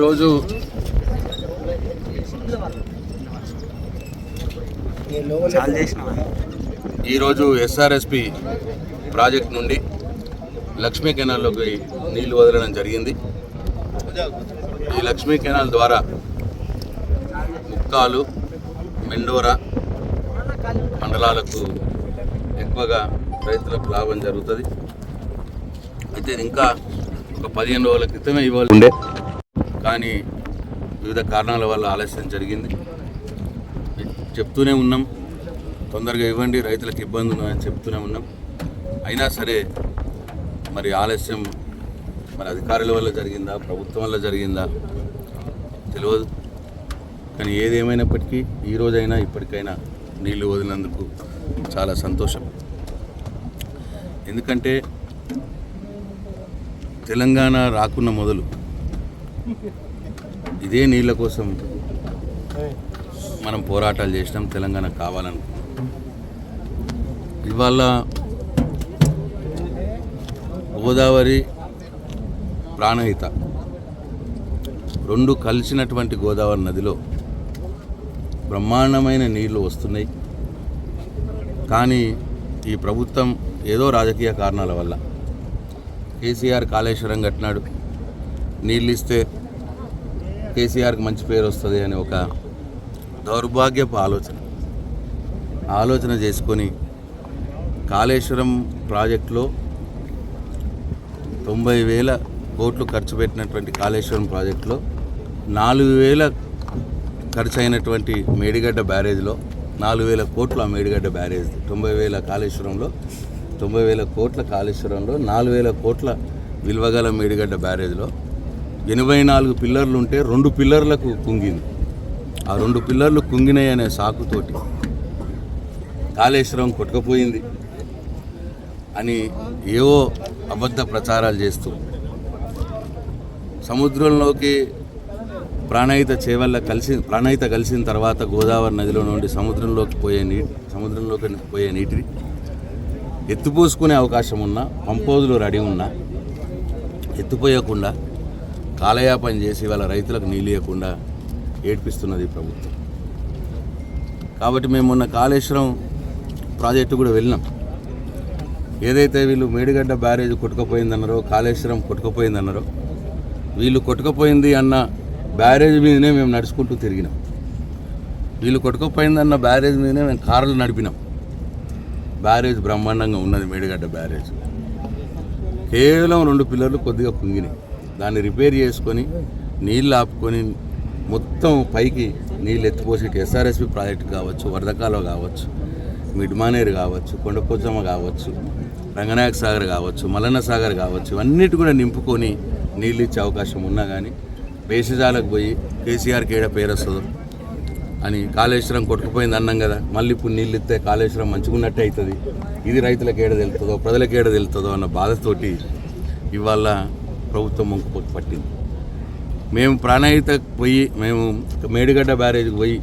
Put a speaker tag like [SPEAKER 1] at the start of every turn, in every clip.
[SPEAKER 1] ఈరోజు ఈరోజు SRSP project నుండి లక్ష్మీ కెనాల్లోకి నీళ్ళు వదలడం జరిగింది. ఈ లక్ష్మీ కెనాల్ ద్వారా ముక్కాలు మెండోరా మండలాలకు ఎక్కువగా రైతులకు లాభం జరుగుతుంది. అయితే ఇంకా ఒక పదిహేను రోజుల క్రితమే ఇవ్వాలి. ఉండే కానీ వివిధ కారణాల వల్ల ఆలస్యం జరిగింది. చెప్తూనే ఉన్నాం. తొందరగా ఇవ్వండి రైతులకు ఇబ్బంది ఉన్నాయని చెప్తూనే ఉన్నాం. అయినా సరే మరి ఆలస్యం మరి అధికారుల వల్ల జరిగిందా ప్రభుత్వం వల్ల జరిగిందా తెలియదు. కానీ ఏదేమైనప్పటికీ ఈ రోజైనా ఇప్పటికైనా నీళ్ళు వదిలినందుకు చాలా సంతోషం. ఎందుకంటే తెలంగాణ రాకున్న మొదలు ఇదే నీళ్ళ కోసం మనం పోరాటాలు చేసినాం తెలంగాణ కావాలను ఇవాళ గోదావరి ప్రాణహిత. రెండు కలిసినటువంటి గోదావరి నదిలో బ్రహ్మాండమైన నీళ్ళు వస్తున్నాయి. కానీ ఈ ప్రభుత్వం ఏదో రాజకీయ కారణాల వల్ల కేసీఆర్ కాళేశ్వరం కట్టినాడు. నీళ్ళు ఇస్తే కేసీఆర్కి మంచి పేరు వస్తుంది అని ఒక దౌర్భాగ్యపు ఆలోచన. ఆలోచన చేసుకొని కాళేశ్వరం ప్రాజెక్టులో తొంభై వేల కోట్లు ఖర్చు పెట్టినటువంటి కాళేశ్వరం ప్రాజెక్టులో నాలుగు వేల ఖర్చు అయినటువంటి మేడిగడ్డ బ్యారేజ్లో నాలుగు వేల కోట్లు ఆ మేడిగడ్డ బ్యారేజ్ తొంభై వేల కాళేశ్వరంలో తొంభై వేల కోట్ల కాళేశ్వరంలో నాలుగు వేల కోట్ల విలువగల మేడిగడ్డ బ్యారేజ్లో ఎనభై నాలుగు పిల్లర్లు ఉంటే రెండు పిల్లర్లకు కుంగింది. ఆ రెండు పిల్లర్లు కుంగినాయి అనే సాకుతోటి కాళేశ్వరం కొట్టుకపోయింది అని ఏవో అబద్ధ ప్రచారాలు చేస్తూ సముద్రంలోకి ప్రాణహిత చేవల్ల కలిసి ప్రాణహిత కలిసిన తర్వాత గోదావరి నదిలో నుండి సముద్రంలోకి పోయే నీటి సముద్రంలోకి పోయే నీటిని ఎత్తుపోసుకునే అవకాశం ఉన్నా పంపోజులు రెడీ ఉన్నా ఎత్తిపోయకుండా కాలయాపన చేసి వాళ్ళ రైతులకు నీళ్ళు ఇవ్వకుండా ఏడ్పిస్తున్నది ప్రభుత్వం. కాబట్టి మేము మొన్న కాళేశ్వరం ప్రాజెక్టు కూడా వెళ్ళినాం. ఏదైతే వీళ్ళు మేడిగడ్డ బ్యారేజ్ కొట్టుకుపోయిందన్నారో కాళేశ్వరం కొట్టుకుపోయిందన్నారో వీళ్ళు కొట్టుకుపోయింది అన్న బ్యారేజ్ మీదనే మేము నడుచుకుంటూ తిరిగినాం. వీళ్ళు కొట్టుకుపోయిందన్న బ్యారేజ్ మీదనే మేము కార్లు నడిపినాం. బ్యారేజ్ బ్రహ్మాండంగా ఉన్నది మేడిగడ్డ బ్యారేజ్. కేవలం రెండు పిల్లర్లు కొద్దిగా కుంగినాయి. దాన్ని రిపేర్ చేసుకొని నీళ్ళు ఆపుకొని మొత్తం పైకి నీళ్ళు ఎత్తిపోసి ఎస్ఆర్ఎస్పి ప్రాజెక్ట్ కావచ్చు వరదకాలో కావచ్చు మిడ్మానేర్ కావచ్చు కొండపోచమ్మ కావచ్చు రంగనాయక సాగర్ కావచ్చు మలన్న సాగర్ కావచ్చు ఇవన్నిటి కూడా నింపుకొని నీళ్ళు ఇచ్చే అవకాశం ఉన్నా కానీ వేషజాలకు పోయి కేసీఆర్కి ఏడ పేరు వస్తుందో అని కాళేశ్వరం కొట్టుకుపోయింది అన్నాం కదా మళ్ళీ ఇప్పుడు నీళ్ళు ఇస్తే కాళేశ్వరం మంచుకున్నట్టే అవుతుంది. ఇది రైతులకు ఏడ తెలుతుందో ప్రజలకు ఏడ తెలుతుందో అన్న బాధతోటి ఇవాళ ప్రభుత్వం మొంకు పట్టింది. మేము ప్రాణాయిత పోయి మేము మేడిగడ్డ బ్యారేజ్కి పోయి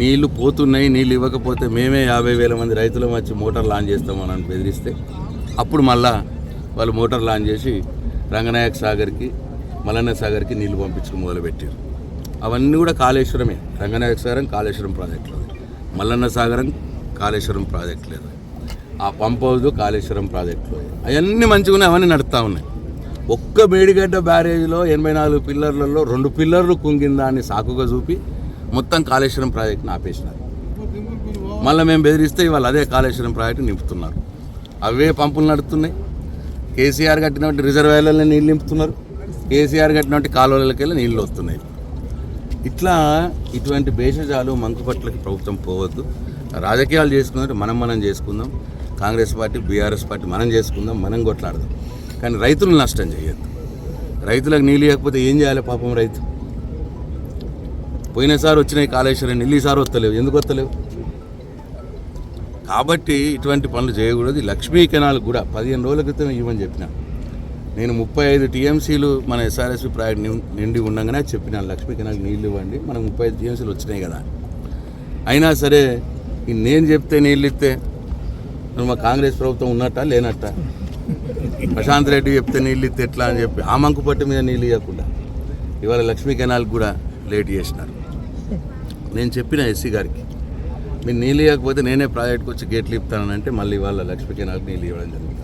[SPEAKER 1] నీళ్ళు పోతున్నాయి నీళ్ళు ఇవ్వకపోతే మేమే యాభై వేల మంది రైతులు వచ్చి మోటార్ లాంచ్ చేస్తామని బెదిరిస్తే అప్పుడు మళ్ళా వాళ్ళు మోటార్ లాంచ్ చేసి రంగనాయక సాగర్కి మలన్న సాగర్కి నీళ్ళు పంపించడం మొదలుపెట్టారు. అవన్నీ కూడా కాళేశ్వరమే. రంగనాయక సాగరం కాళేశ్వరం ప్రాజెక్టులో మల్లన్న సాగరం కాళేశ్వరం ప్రాజెక్టులేదు ఆ పంప్ హౌస్ కాళేశ్వరం ప్రాజెక్టులో అవన్నీ మంచిగా ఉన్నాయి అవన్నీ నడుస్తూ ఉన్నాయి. ఒక్క మేడిగడ్డ బ్యారేజ్లో ఎనభై నాలుగు పిల్లర్లలో రెండు పిల్లర్లు కుంగిన దాన్ని సాకుగా చూపి మొత్తం కాళేశ్వరం ప్రాజెక్టుని ఆపేసినారు. మళ్ళీ మేము బెదిరిస్తే ఇవాళ అదే కాళేశ్వరం ప్రాజెక్టు నింపుతున్నారు. అవే పంపులు నడుస్తున్నాయి కేసీఆర్ కట్టినటువంటి రిజర్వాయర్లలో నీళ్ళు నింపుతున్నారు. కేసీఆర్ కట్టినటువంటి కాలువలకి వెళ్ళి నీళ్ళు వస్తున్నాయి. ఇట్లా ఇటువంటి భేషజాలు మంకుపట్లకి ప్రభుత్వం పోవద్దు. రాజకీయాలు చేసుకున్నట్టు మనం మనం చేసుకుందాం. కాంగ్రెస్ పార్టీ బీఆర్ఎస్ పార్టీ మనం చేసుకుందాం మనం కొట్లాడదాం. కానీ రైతులు నష్టం చేయొద్దు. రైతులకు నీళ్ళు ఇవ్వకపోతే ఏం చేయాలి పాపం రైతు? పోయినసారి వచ్చినాయి కాళేశ్వరం నీళ్ళు ఈసారి వస్తలేవు. ఎందుకు వస్తలేవు? కాబట్టి ఇటువంటి పనులు చేయకూడదు. ఈ లక్ష్మీ కెనాల్ కూడా పదిహేను రోజుల క్రితం ఇవ్వని చెప్పిన. నేను ముప్పై ఐదు టీఎంసీలు మన ఎస్ఆర్ఎస్పి ప్రాజెక్ట్ నిండి ఉండగానే చెప్పినాను లక్ష్మీ కెనాల్ నీళ్ళు ఇవ్వండి మనకు ముప్పై ఐదు టీఎంసీలు వచ్చినాయి కదా. అయినా సరే నేను చెప్తే నీళ్ళు ఇస్తే మా కాంగ్రెస్ ప్రభుత్వం ఉన్నట్ట లేనట్ట? ప్రశాంత్ రెడ్డి చెప్తే నీళ్ళు ఇస్తే ఎట్లా అని చెప్పి ఆ మంకు పట్టు మీద నీళ్ళు ఇవ్వకుండా ఇవాళ లక్ష్మీ కెనాల్ కూడా లేట్ చేసినారు. నేను చెప్పిన ఎస్సీ గారికి మీరు నీళ్ళు ఇవ్వకపోతే నేనే ప్రాజెక్ట్కి వచ్చి గేట్లు ఇస్తానంటే మళ్ళీ ఇవాళ లక్ష్మీ కెనాల్కి నీళ్ళు ఇవ్వడం జరుగుతుంది.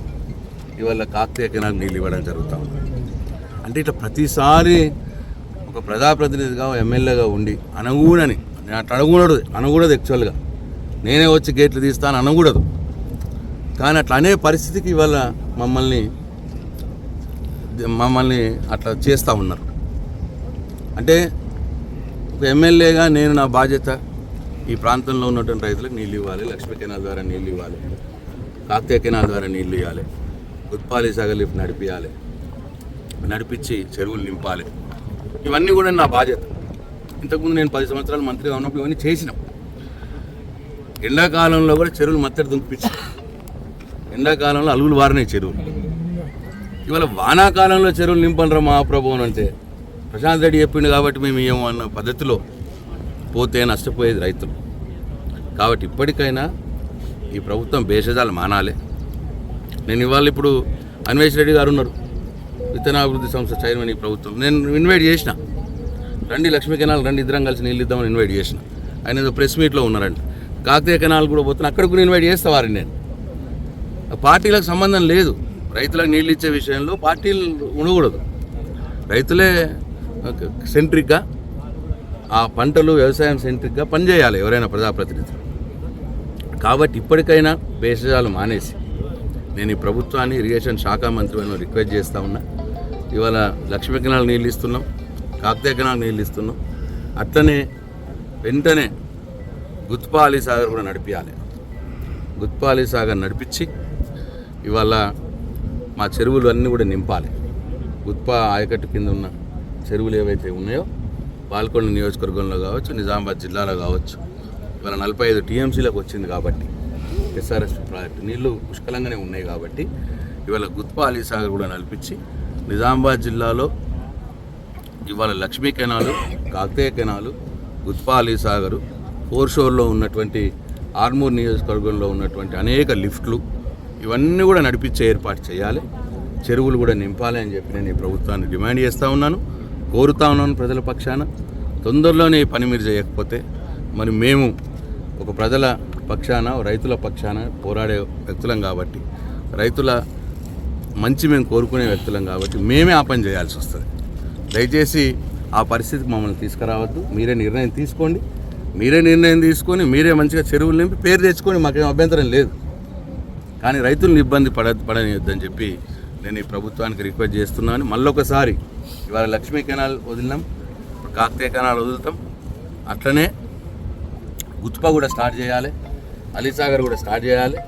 [SPEAKER 1] ఇవాళ కాకతీయ కెనాల్కి నీళ్ళు ఇవ్వడం జరుగుతూ ఉంది. అంటే ఇట్లా ప్రతిసారి ఒక ప్రజాప్రతినిధిగా ఎమ్మెల్యేగా ఉండి అనగూడని నేను అట్లా అనకూడదు అనకూడదు యాక్చువల్గా నేనే వచ్చి గేట్లు తీస్తాను అనకూడదు కానీ అట్లా అనే పరిస్థితికి ఇవాళ మమ్మల్ని మమ్మల్ని అట్లా చేస్తూ ఉన్నారు. అంటే ఒక ఎమ్మెల్యేగా నేను నా బాధ్యత ఈ ప్రాంతంలో ఉన్నటువంటి రైతులకు నీళ్ళు ఇవ్వాలి లక్ష్మీ కెనాల్ ద్వారా నీళ్ళు ఇవ్వాలి కాకతీయ కెనాల్ ద్వారా నీళ్ళు ఇవ్వాలి ఉత్పాలి సగలి నడిపించాలి నడిపించి చెరువులు నింపాలి. ఇవన్నీ కూడా నా బాధ్యత. ఇంతకుముందు నేను పది సంవత్సరాలు మంత్రిగా ఉన్నప్పుడు ఇవన్నీ చేసినాం. ఎండాకాలంలో కూడా చెరువులు మత్తడి దుంపించి ఎండాకాలంలో అలుగులు వారినాయి చెరువులు ఇవాళ వానాకాలంలో చెరువులు నింపనరా మహాప్రభు అంటే ప్రశాంత్ రెడ్డి చెప్పిండు కాబట్టి మేము ఏమో అన్న పద్ధతిలో పోతే నష్టపోయేది రైతులు. కాబట్టి ఇప్పటికైనా ఈ ప్రభుత్వం భేషజాలు మానాలి. నేను ఇవాళ ఇప్పుడు అన్వేష్ రెడ్డి గారు ఉన్నారు. విత్తనాభివృద్ధి సంస్థ చైర్మన్ ఈ ప్రభుత్వం. నేను ఇన్వైట్ చేసిన. రండి లక్ష్మీ కెనాల్ రండి ఇద్దరం కలిసి నీళ్ళు ఇద్దామని ఇన్వైట్ చేసిన. ఆయన ఏదో ప్రెస్ మీట్లో ఉన్నారండి కాకతీయ కెనాల్ కూడా పోతున్నా అక్కడ కూడా ఇన్వైట్ చేస్తా వారిని నేను. పార్టీలకు సంబంధం లేదు. రైతులకు నీళ్ళు ఇచ్చే విషయంలో పార్టీలు ఉండకూడదు. రైతులే సెంట్రిక్గా ఆ పంటలు వ్యవసాయం సెంట్రిక్గా పనిచేయాలి ఎవరైనా ప్రజాప్రతినిధులు. కాబట్టి ఇప్పటికైనా భేషజాలు మానేసి నేను ఈ ప్రభుత్వాన్ని ఇరిగేషన్ శాఖ మంత్రిని రిక్వెస్ట్ చేస్తూ ఉన్నా. ఇవాళ లక్ష్మీ కెనాల్ నీళ్ళు ఇస్తున్నాం కాకతీయ కెనాల్ నీళ్ళు ఇస్తున్నాం. అట్లనే వెంటనే గుత్పాలి సాగర్ కూడా నడిపించాలి గుత్పాలి సాగర్ నడిపించి ఇవాళ మా చెరువులు అన్నీ కూడా నింపాలి. గుత్పా ఆయకట్టు కింద ఉన్న చెరువులు ఏవైతే ఉన్నాయో పాల్కొండ నియోజకవర్గంలో కావచ్చు నిజామాబాద్ జిల్లాలో కావచ్చు ఇవాళ నలభై ఐదు టీఎంసీలకు వచ్చింది కాబట్టి ఎస్ఆర్ఎస్ ప్రాజెక్టు నీళ్ళు పుష్కలంగానే ఉన్నాయి కాబట్టి ఇవాళ గుత్పా అలీ సాగర్ కూడా నడిపించి నిజామాబాద్ జిల్లాలో ఇవాళ లక్ష్మీ కెనాలు కాకతీయ కెనాలు గుత్పా అలీ సాగరు ఫోర్ షోర్లో ఉన్నటువంటి ఆర్మూర్ నియోజకవర్గంలో ఉన్నటువంటి అనేక లిఫ్ట్లు ఇవన్నీ కూడా నడిపించే ఏర్పాటు చేయాలి. చెరువులు కూడా నింపాలి అని చెప్పి నేను ఈ ప్రభుత్వాన్ని డిమాండ్ చేస్తూ ఉన్నాను. కోరుతా ఉన్నాను ప్రజల పక్షాన. తొందరలోనే ఈ పని మీరు చేయకపోతే మరి మేము ఒక ప్రజల పక్షాన రైతుల పక్షాన పోరాడే వ్యక్తులం కాబట్టి రైతుల మంచి మేము కోరుకునే వ్యక్తులం కాబట్టి మేమే ఆ పని చేయాల్సి వస్తుంది. దయచేసి ఆ పరిస్థితికి మమ్మల్ని తీసుకురావద్దు. మీరే నిర్ణయం తీసుకోండి. మీరే నిర్ణయం తీసుకొని మీరే మంచిగా చెరువులు నింపి పేరు తెచ్చుకొని మాకేం అభ్యంతరం లేదు. కానీ రైతులను ఇబ్బంది పడ పడనియొద్దని చెప్పి నేను ఈ ప్రభుత్వానికి రిక్వెస్ట్ చేస్తున్నాను. మళ్ళొకసారి ఇవాళ లక్ష్మీ కెనాల్ వదిలినాం. కాకతీయ కెనాల్ వదులుతాం. అట్లనే గుత్ప కూడా స్టార్ట్ చేయాలి. అలీసాగర్ కూడా స్టార్ట్ చేయాలి.